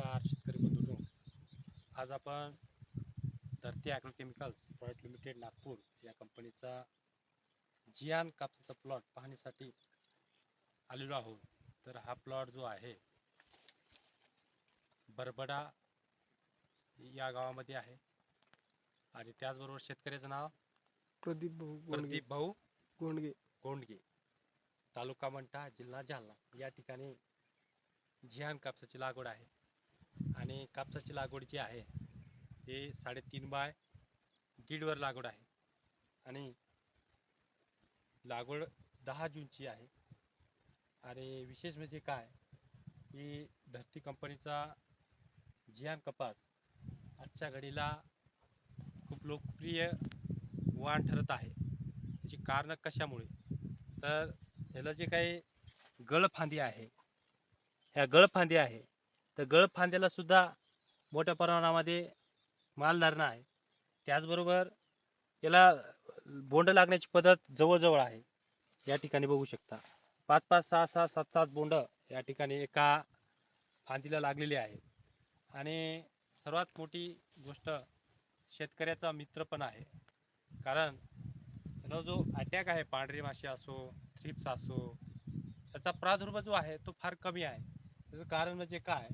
नमस्कार शेतकरी बंधूंनो आज आपण Dharti agro chemicals private limited Nagpur या कंपनीचा जियान कापसाचा प्लॉट पाहण्यासाठी आलेलो आहोत. तर हा प्लॉट जो आहे बरबडा या गावामध्ये आहे. आणि त्याचबरोबर शेतकऱ्याचं नाव प्रदीप भाऊ प्रदीप भाऊ गोंडगे. गोंडगे. तालुका मंठा जिल्हा जालना. या ठिकाणी जिहान कापसाची लागवड आहे. आणि कापसाची लागवड जी आहे हे साडेतीन बाय दीडवर लागवड आहे. आणि लागवड दहा जूनची आहे. आणि विशेष म्हणजे काय की धरती कंपनीचा जियान कपास आजच्या घडीला खूप लोकप्रिय वाण ठरत आहे. त्याची कारणं कशामुळे? तर ह्याला जे काही गळफांदी आहे ह्या गळफांदी आहे तर गळफांद्याला सुद्धा मोठ्या प्रमाणामध्ये माल धरणं आहे. त्याचबरोबर याला बोंड लागण्याची पद्धत जवळजवळ आहे. या ठिकाणी बघू शकता. पाच पाच सहा सहा सात सात बोंड या ठिकाणी एका फांदीला लागलेली आहे. आणि सर्वात मोठी गोष्ट शेतकऱ्याचा मित्र पण आहे. कारण याला जो अटॅक आहे पांढरी माशी असो थ्रिप्स असो त्याचा प्रादुर्भाव जो आहे तो फार कमी आहे. त्याचं कारण म्हणजे काय?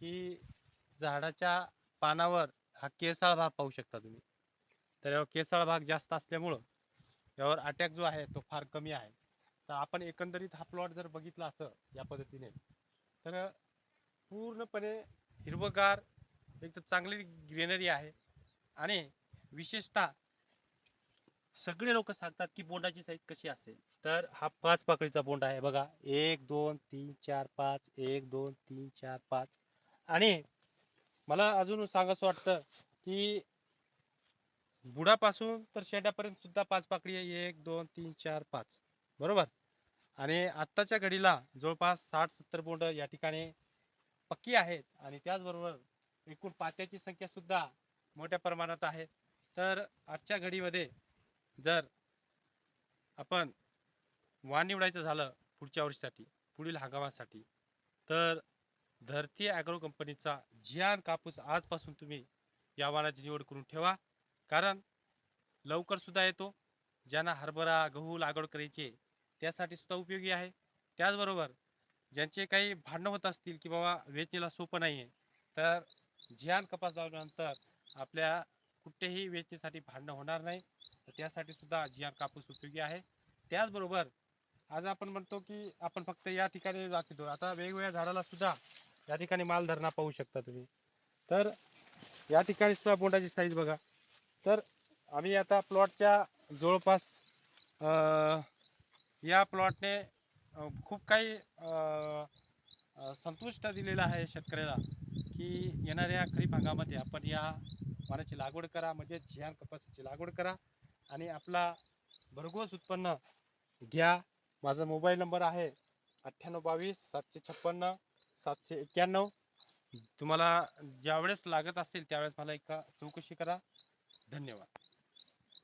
की झाडाच्या पानावर हा केसाळ भाग पाहू शकता तुम्ही. तर यावर केसाळ भाग जास्त असल्यामुळं यावर अटॅक जो आहे तो फार कमी आहे. तर आपण एकंदरीत हा प्लॉट जर बघितला असं या पद्धतीने तर पूर्णपणे हिरवगार एकदम चांगली ग्रीनरी आहे. आणि विशेषतः सगळे लोक सांगतात की बोंडाची साईज कशी असेल. तर हा पाच पाकळीचा बोंड आहे बघा. एक दोन तीन चार पाच. एक दोन तीन चार पाच. आणि मला अजून सांगायचं वाटतं की बुडापासून तर शेंड्यापर्यंत सुद्धा पाच पाकळी आहे. एक दोन तीन चार पाच. बरोबर? आणि आत्ताच्या घडीला जवळपास साठ सत्तर बोंड या ठिकाणी पक्की आहेत. आणि त्याचबरोबर एकूण पात्याची संख्या सुद्धा मोठ्या प्रमाणात आहे. तर आजच्या घडीमध्ये जर आपण वाण निवडायचं झालं पुढच्या वर्षीसाठी पुढील हंगामासाठी तर धरती ॲग्रो कंपनीचा जियान कापूस आजपासून तुम्ही या वाणाची निवड करून ठेवा. कारण लवकर सुद्धा येतो. ज्यांना हरभरा गहू लागवड करायची त्यासाठी सुद्धा उपयोगी आहे. त्याचबरोबर ज्यांचे काही भांडणं होत असतील की बाबा वेचणीला सोपं नाही आहे तर जियान कपास लावल्यानंतर आपल्या कुठेही वेचणीसाठी भांडणं होणार नाही. तर त्यासाठी सुद्धा जियान कापूस उपयोगी आहे. त्याचबरोबर आज आपण म्हणतो की आपण फक्त या ठिकाणी दाखवतो आता वेगवेगळ्या झाडाला सुद्धा या ठिकाणी मालधरणा पाहू शकता तुम्ही. तर या ठिकाणी सुद्धा बोंडाची साईज बघा. तर आम्ही आता प्लॉटच्या जवळपास या प्लॉटने खूप काही संतुष्ट दिलेला आहे शेतकऱ्याला की येणाऱ्या खरीप हंगामामध्ये आपण या वाणाची लागवड करा म्हणजे झियान कपासाची लागवड करा आणि आपला भरघोस उत्पन्न घ्या. माझा मोबाईल नंबर आहे अठ्ठ्याण्णव बावीस सातशे छप्पन्न सातशे एक्क्याण्णव. तुम्हाला ज्यावेळेस लागत असेल त्यावेळेस मला एका चौकशी करा. धन्यवाद.